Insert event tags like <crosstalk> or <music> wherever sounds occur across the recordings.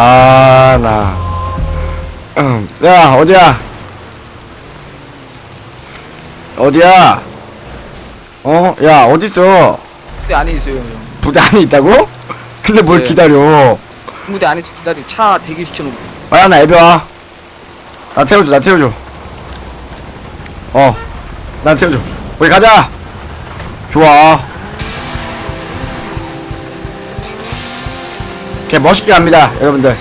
아, 나. 음, 야, 어디야? 어디야? 어? 야, 어딨어? 무대 안에 있어요 형 부대 안에 있다고? 근데 뭘 네. 기다려? 무대 안에서 기다리 차 대기시켜놓고 아, 나 애비 와. 나 태워줘, 나 태워줘. 어, 나 태워줘. 우리 가자! 좋아. 걔 멋있게 갑니다, 여러분들.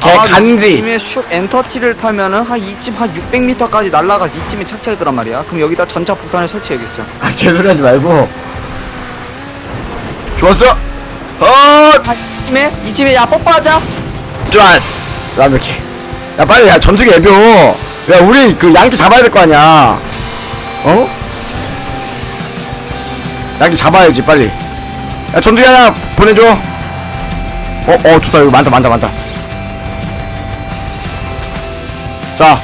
걔 간지. 이쯤에 슉 엔터티를 타면은 한 이쯤 한 600m까지 날아가서 이쯤에 착지하더란 말이야 그럼 여기다 전차 폭탄을 설치해야겠어 아, 개소리 하지 말고. 좋았어! 어, 한 이쯤에? 이쯤에 야 뽀뽀하자 좋았어! 완벽해. 야, 빨리, 야, 전투기 애벼. 야, 우리 그 양키 잡아야 될 거 아니야. 어? 양키 잡아야지, 빨리. 야, 전투기 하나 보내줘. 어, 어, 좋다. 여기 많다, 많다, 많다. 자,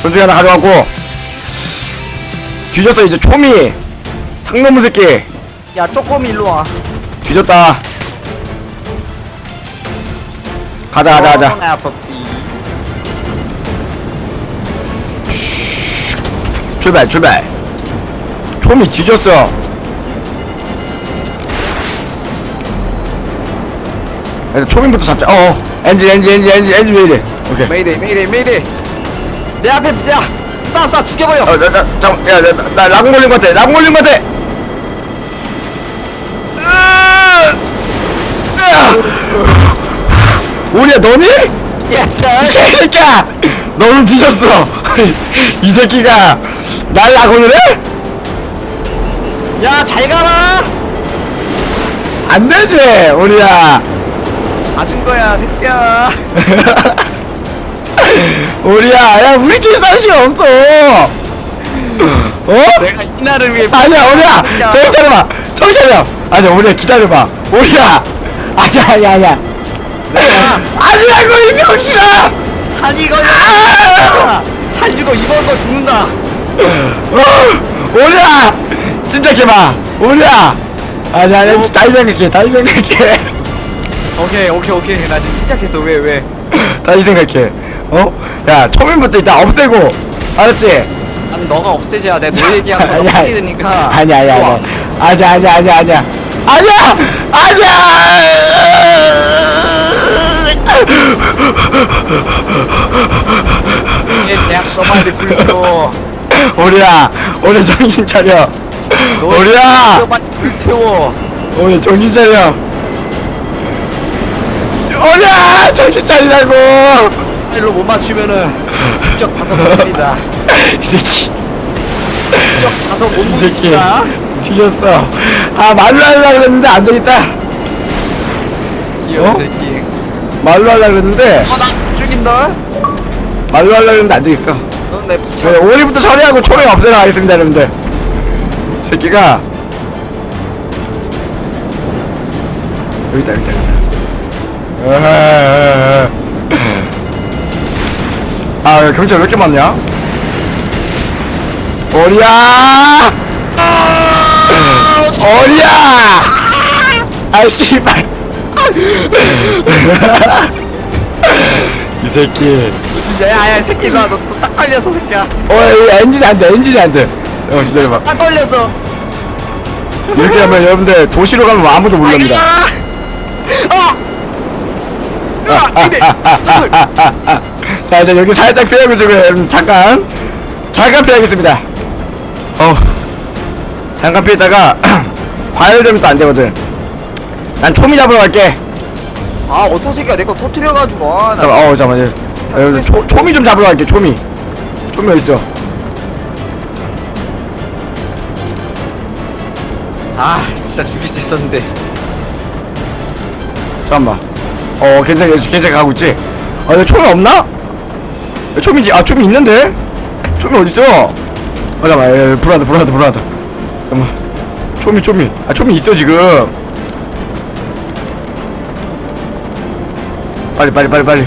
전투기 하나 가져가고. 뒤졌어, 이제 초미. 상놈의 새끼. 야 쪼꼬미 일로와 뒤졌다. 가자, 가자, 가자. 출발, 출발. 초미 뒤졌어. 일단 초민부터 잡자. 어, 어. 엔진, 엔진, 엔진, 엔진, 엔진 왜 이래? 오케이. 메이데이 메이데이 메이데이 내 앞에 야 쏴 쏴 죽여버려 어, 자, 자, 잠, 야, 나, 나, 나 라군 걸린 것 같아. 라군 걸린 것 같아. 으아! 으아! 우리야, 너니? 야자 이 새끼야! 너는 뒤졌어! <laughs> 이 새끼가 날 라군을 해? 야 잘 가라 안 되지, 우리야. 봐준 거야 새끼야 <laughs> 우리야, 야, 우리끼리 시간 없어! 어? 내가 이날을 위해 아니야, 우리야! 정신 차려봐! 정신 차려! 아니야, 우리야, 기다려봐! 우리야! 아니야, 아니야, 아니야! 아니라고, 이 병신아! 한 이거 아! 잘 죽어 이번 거 죽는다 어! 우리야! 침착해봐! 우리야! 아니야, 아니야, 다시 생각해, 다시 생각해. 오케이 오케이 오케이 나 지금 침착했어 왜 왜? <laughs> 다시 생각해. 어? 야, 초면부터 일단 없애고. 알았지? 난 너가 없애줘야 내너 얘기하면 너가 아니야, 아니야, 아니야. 아니야. 아니야, 아니야, 아니야, 아니야! 아니야! 얘 대학 너만들 불태워 우리야, 우리 정신 차려. 너만 불태워 우리 정신 차려. 우리야, 정신 차리라고. 스타일로 못 맞추면은 직접 가서 못합니다 <laughs> 이 새끼, 직접 가서 못 이 새끼, 묻힙니다 뒤졌어. 아, 말로 하려고 그랬는데 안 되겠다. 귀여운 어? 새끼 말로 하려고 그랬는데, 어 나 죽인다 말로 하려고 그랬는데 안 되겠어. 넌내 붙여 저희 오리부터 처리하고 초를 없애러 가겠습니다, 여러분들. 이 새끼가 여기 있다, 여기 있다, 여기 있다. 아, 경찰 왜 이렇게 많냐? 오리야! 오리야! 아, 씨발! 이 새끼. 야야 새끼 일로와 너또딱 걸렸어 새끼야 어, 이 엔진이 안 돼, 엔진이 안 돼. 어, 기다려봐. 딱 걸렸어 이렇게 하면 여러분들 도시로 가면 아무도 모릅니다. 자, 이제 여기 살짝 피하고 여러분 잠깐 잠깐 피하겠습니다. 어, 잠깐 피했다가 <clears throat> 과열 되면 또 안 되거든. 난 초미 잡으러 갈게. 아 어떤 새끼야 내거 터트려가지고 아, 나 잠깐, 어, 잠깐만. 아, 여러분 초, 초미 좀 잡으러 갈게. 초미. 초미 어디 있어? 아 진짜 죽일 수 있었는데 잠깐만. 어, 괜찮아, 괜찮아 가고 있지. 아, 여기 초미 없나? 야, 초미지, 아, 초미 있는데? 초미 어딨어? 아, 잠깐만, 야, 야, 불안하다, 불안하다, 불안하다. 잠깐만. 초미, 초미. 아, 초미 있어, 지금. 빨리, 빨리, 빨리, 빨리.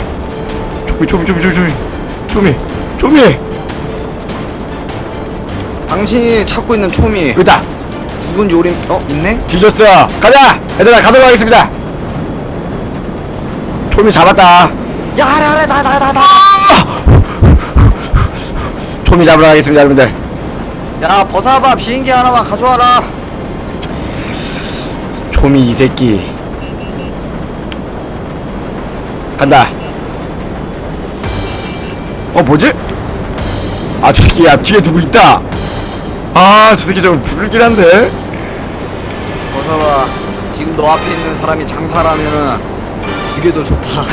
초미, 초미, 초미, 초미, 초미. 초미, 초미! 당신이 찾고 있는 총이 여기다! 죽은 지 오래 어 있네? 뒤졌어! 가자! 얘들아, 가도록 하겠습니다! 초미 잡았다. 야 아래 아래 나나 나나 초미 잡으러 가겠습니다 여러분들. 야 벗어봐. 비행기 하나만 가져와라. 초미 이 새끼. 간다. 어 뭐지? 아저 새끼 야 뒤에 누구 있다. 아저 새끼 좀 불길한데. 벗어봐. 지금 너 앞에 있는 사람이 장파라면은 죽여도 좋다.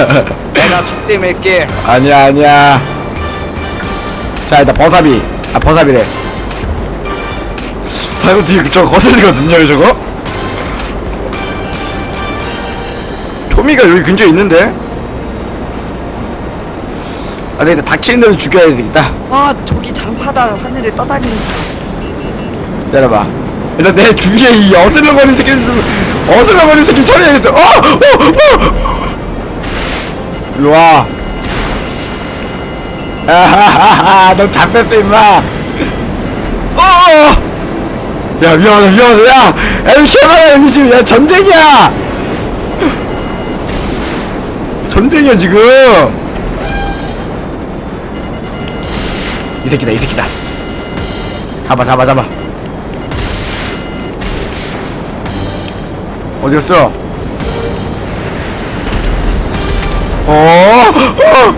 <laughs> 내가 촉대 맺게 아니야 아니야. 자 일단 버사비. 아 버사비래. 다 이거 뒤에 저거 거슬리거든요 저거? 초미가 여기 근처에 있는데? 아 근데 닥치는 대로 죽여야 되겠다. 아 저기 장파다. 하늘에 떠다니는 기다려봐. 일단 내 주위에 이 어슬렁거리는 새끼를 좀 어슬렁거리는 새끼 처리해야겠어 어! 어! 어! 일로와 아하하하 <laughs> 너 잡혔어 임마 어! 야 위험하다 위험하다 야 에이 개발아 여기 지금 야 전쟁이야 전쟁이야 지금 이 새끼다 이 새끼다 잡아 잡아 잡아 어디 갔어? 어? 어?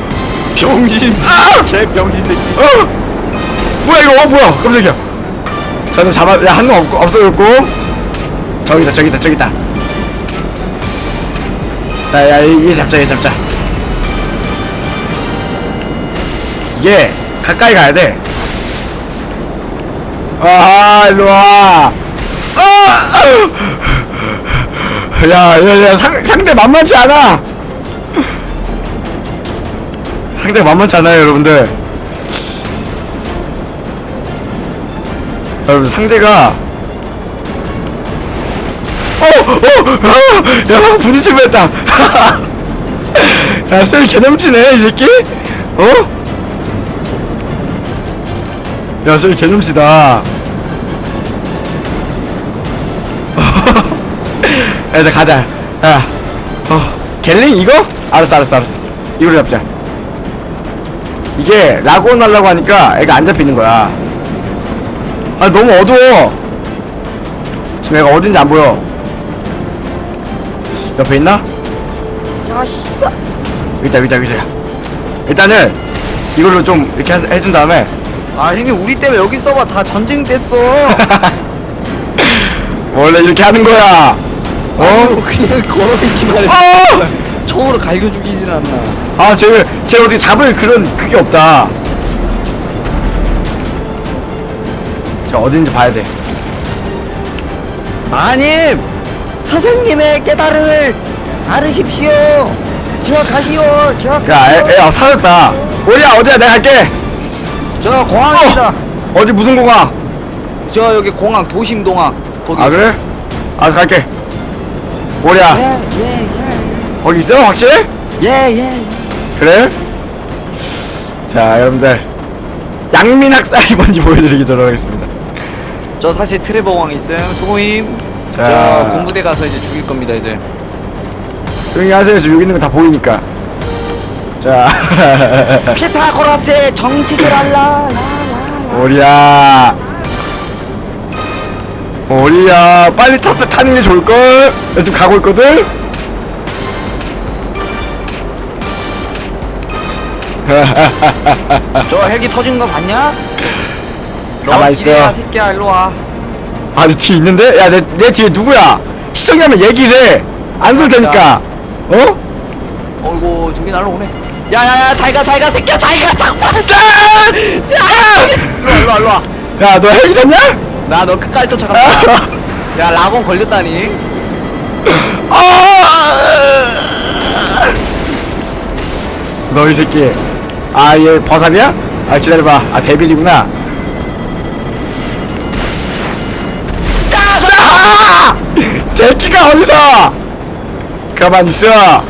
병신 아! 개 병신 새끼 어? 뭐야 이거? 어 뭐야? 깜짝이야. 저는 잡아 야 한놈 없고 없어졌고 저기다 저기다 저기다. 야야 이게 잡자 이게 잡자. 이게 가까이 가야 돼. 아 일로 와. 아! 야 야야 상대 만만치 않아. 상대 만만치 않아요 여러분들. 여러분 상대가 어! 어! 아! 야 부딪힐 뻔했다 <laughs> 야셀 개넘치네 이 새끼 어? 야셀 개넘치다 야 일단 가자. 야. 어, 갤링 이거? 알았어 알았어 알았어. 이걸로 잡자. 이게 라고 날라고 하니까 애가 안 잡히는 거야. 아 너무 어두워. 지금 애가 어딘지 안 보여. 옆에 있나? 야 씨발. 여기다 여기다 여기다. 일단은 이걸로 좀 이렇게 해- 해준 다음에. 아 형님 우리 때문에 여기 서버 다 전쟁 됐어. <laughs> 원래 이렇게 하는 거야 어? 그냥 걸어다니기만 해 어! 총으로 갈겨 죽이진 않나 아 쟤, 쟤 어떻게 잡을 그런 그게 없다 자 어딘지 봐야 돼 마님 선생님의 깨달음을 알으십시오 기억하시오 기억 야, 애, 애, 아, 사졌다. 우리야, 어디야? 내가 갈게. 저 공항입니다 어! 어디 무슨 공항? 저 여기 공항 도심 동항 거기 아, 그래? 알았어, 갈게. 우리야, 예예예 거기 있어? 확실해? 예예 그래? 자, 여러분들. 양민학살이 뭔지 보여드리도록 하겠습니다. 저 사실 트레버 왕 있음 수고임 자. 저 군부대 가서 이제 죽일 겁니다 이제 조용히 하세요. 지금 여기 있는 거 다 보이니까. 자, 피타고라스의 정직을 알라 우리야. 우리야, 빨리 타, 타는 게 좋을걸? 나 지금 가고 있거든? <laughs> 저 헬기 터진 거 봤냐? 가만 있어. 야 새끼야 일로 와 아, 내 뒤에 있는데? 야, 내, 내 뒤에 누구야? 시청자면 얘기를 해. 안쏠 테니까. 어? 어이구 저기 날라오네 야야야 잘가 잘가 새끼야 잘가 잠깐 짠! 일로 와 일로 와 일로 와 야, 너 헬기 됐냐? 나 너 끝까지 쫓아간다 <laughs> 야 라곤 걸렸다니 너 이 새끼. 아, 얘 버삽이야? 아, 기다려봐. 아, 데빌이구나. 짜! 새끼가 어디서? 가만 있어. <sighs>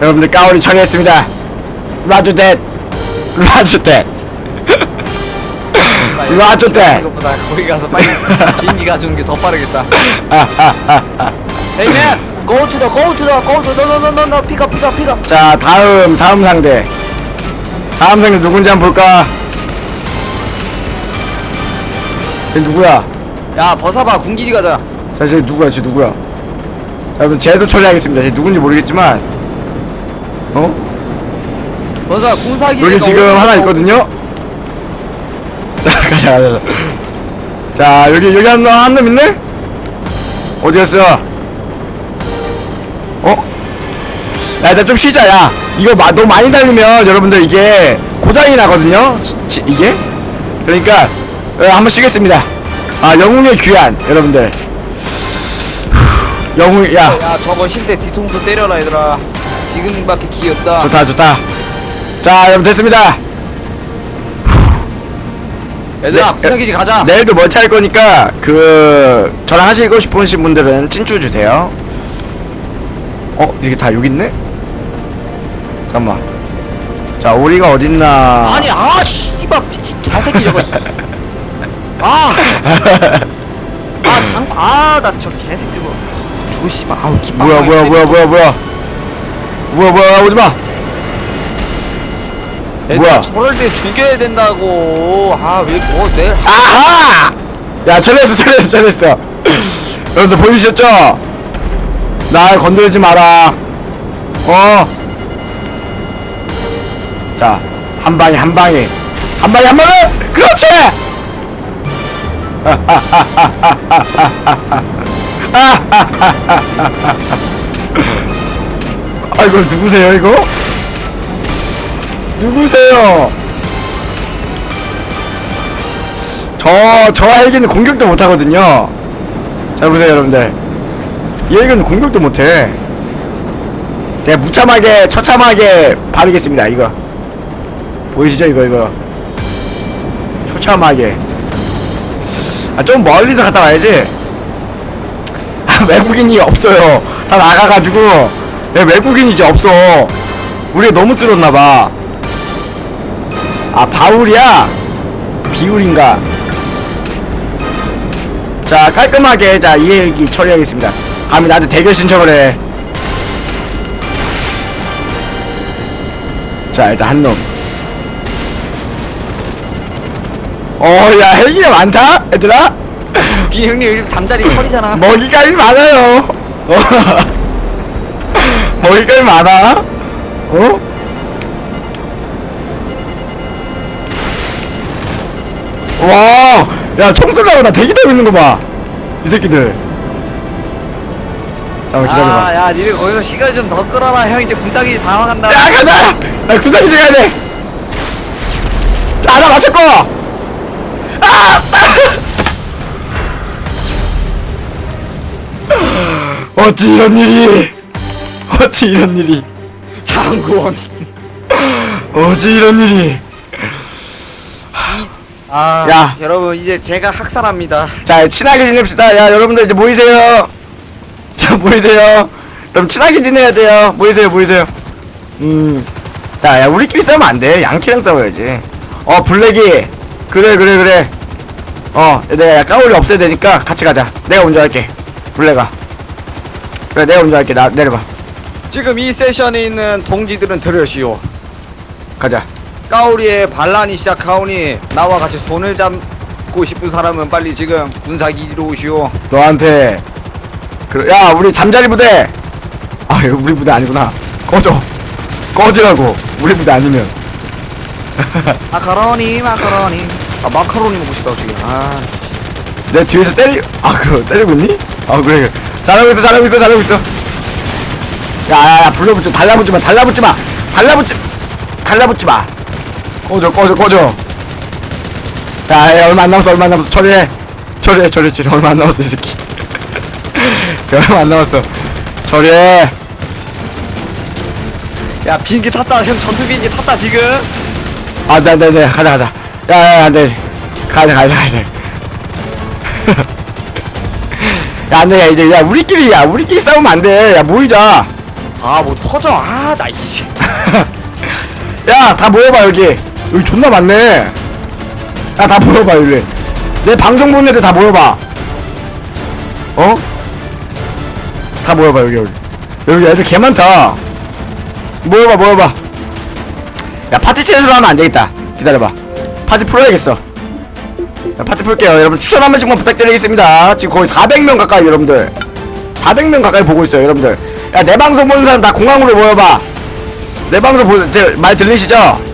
여러분들 까오리 청했습니다. 라주 댓. 라주 댓. 라조 때. 이것보다 거기 가서 빨리 <laughs> 비행기 가져오는 게 더 빠르겠다 <laughs> 형님 Go to the go to the go to the no no no no pick up pick up pick up 자 다음 다음 상대 다음 상대 누군지 한번 볼까 쟤 누구야 야 벗어봐 군기지 가자 자, 쟤 누구야, 쟤 누구야? 자, 여러분, 쟤도 처리하겠습니다. 쟤 누군지 모르겠지만, 어? 벗어 궁사기 여기 지금 하나 있거든요? 자, 가자, 가자. 자, 여기, 여기 한 놈, 한 놈 있네? 어디 갔어? 어? 야, 일단 좀 쉬자, 야. 이거 마, 너무 많이 달리면, 여러분들, 이게, 고장이 나거든요? 지- 지- 이게? 그러니까, 어, 한번 쉬겠습니다. 아, 영웅의 귀환, 여러분들. 후, 영웅, 야. 야 저거 힐대 뒤통수 때려라 얘들아 지금밖에 기회 없다 좋다 좋다 자 여러분 됐습니다 얘들아 네, 궁사기지 가자. 내일도 멀티 할 거니까 그 저랑 하시고 싶으신 분들은 친추 주세요. 어 이게 다 여기 있네? 잠깐만. 자 오리가 어딨나? 아니 아 씨발 미친 개새끼 저거. 아! 아장아나 저 개새끼 저거. 저거 씨발 아우 기 뭐야 뭐야 뭐야 뭐야 뭐야. 뭐야 뭐야 오지마 뭐야? 저럴 때 죽여야 된다고. 아 왜 뭐 내 아하! 야 잘했어 잘했어 잘했어. <clears throat> 여러분들 보이셨죠? 날 건들지 마라. 어. 어자 한 방에 한 방에. 한 방에 한 방에! 그렇지! <laughs> 아 이거 누구세요 이거 누구세요 저, 저 헬기는 공격도 못하거든요. 잘 보세요, 여러분들. 이 헬기는 공격도 못해. 내가 무참하게, 처참하게 바르겠습니다, 이거. 보이시죠, 이거, 이거. 처참하게. 아, 좀 멀리서 갔다 와야지. 아, 외국인이 없어요. 다 나가가지고. 야, 외국인이 이제 없어. 우리가 너무 쓸었나봐. 아, 바울이야? 비울인가? 자 깔끔하게 자 이 얘기 처리하겠습니다 감히 나한테 대결 신청을 해 자 일단 한놈 어야 헬기가 많다 얘들아 기 형님 요즘 잠자리 철이잖아 <clears throat> 먹이감이 많아요 <laughs> 어? 먹이감이 많아 어? 와, 야, 총 쏠라고 나 대기타고 있는 거 봐. 이 새끼들. 잠깐만 기다려봐. 아 야 니네 거기서 시간 좀 더 끌어라 형 이제 군사기 다 와간다 야, 가자! 나 구상이지 가야 돼! 자, 하나 맞췄고! 아! <laughs> 어찌 이런 일이! 어찌 이런 일이! 장군 어찌 이런 일이! 아 야. 여러분 이제 제가 학살합니다 자, 친하게 지냅시다. 야, 여러분들 이제 모이세요. 자, 모이세요. 그럼 친하게 지내야 돼요. 모이세요, 모이세요. 음. 야, 야, 우리끼리 싸우면 안 돼. 양키랑 싸워야지. 어, 블랙이. 그래, 그래, 그래. 어, 내가 야, 까오리 없애야 되니까 같이 가자. 내가 운전할게. 블랙아. 그래, 내가 운전할게. 나, 내려봐. 지금 이 세션에 있는 동지들은 들으시오 가자. 까오리의 반란이 시작하오니 나와 같이 손을 잡고 싶은 사람은 빨리 지금 군사기지로 오시오 너한테. 그래, 야, 우리 잠자리 부대. 아, 이거 우리 부대 아니구나. 꺼져. 꺼지라고. 우리 부대 아니면. <laughs> 마카로니 마카로니 아 마카로니 먹고 싶다 지금 아 내 뒤에서 때리 아 그거 때리고 있니? 아 그래 그래 잘하고 있어 잘하고 있어 잘하고 있어 야야야 불러붙지 달라붙지 마 달라붙지 마 달라붙지 달라붙지 마 꺼져 꺼져 꺼져 야, 야 얼마 안 남았어 얼마 안 남았어 처리해 처리해 처리해 처리해 얼마 안 남았어 이 새끼 <laughs> 얼마 안 남았어 처리해 야 비행기 탔다 형 전투 비행기 탔다 지금 아, 네, 네, 네, 가자, 가자. 야, 야, 야, 네. 가야 돼, 가야 돼, 가야 돼. <laughs> 야, 안 돼, 야, 이제, 야, 우리끼리, 야, 우리끼리 싸우면 안 돼. 야, 모이자. 아 뭐 터져 아나 이씨 <laughs> 야, 다 모여봐, 여기. 여기 존나 많네. 야, 다 모여봐, 여기. 내 방송 보는 애들 다 모여봐. 어? 다 모여봐 여기 여기. 여기 애들 개 많다. 모여봐 모여봐. 야 파티 챗으로 하면 안 되겠다. 기다려봐. 파티 풀어야겠어. 야, 파티 풀게요. 여러분 추천 한 번씩만 부탁드리겠습니다. 지금 거의 400명 가까이 여러분들. 400명 가까이 보고 있어요 여러분들. 야 내 방송 보는 사람 다 공항으로 모여봐. 내 방송 보제말 들리시죠?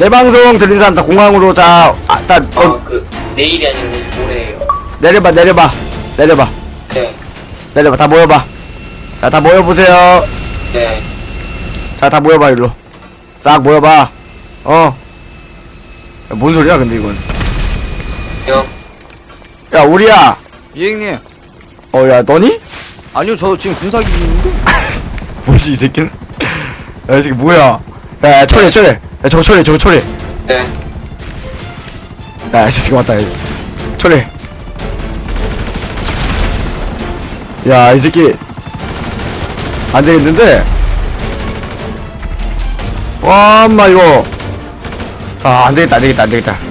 내 방송 들린 사람 다 공항으로 자, 아, 다, 어, 어, 그 내일이 아니라 내일 모레예요. 내려봐, 내려봐, 내려봐, 네, 내려봐, 다 모여봐. 자, 다 모여보세요. 네. 자, 다 모여봐, 일로. 싹 모여봐. 어. 야, 뭔 소리야, 근데 이건. 요, 야, 우리야. 예 형님 어, 야, 너니? 아니요 저 지금 군사기 있는데 <laughs> 뭐지, 이 새끼는? 야, 이 새끼 뭐야. 야, 야, 처리해, 처리해. 야, 저거 처리해, 저거 처리해. 네. 야, 이 새끼 왔다, 이 처리해. 야, 이 새끼. 안 되겠는데? 와, 엄마, 이거. 아, 안 되겠다, 안 되겠다, 안 되겠다.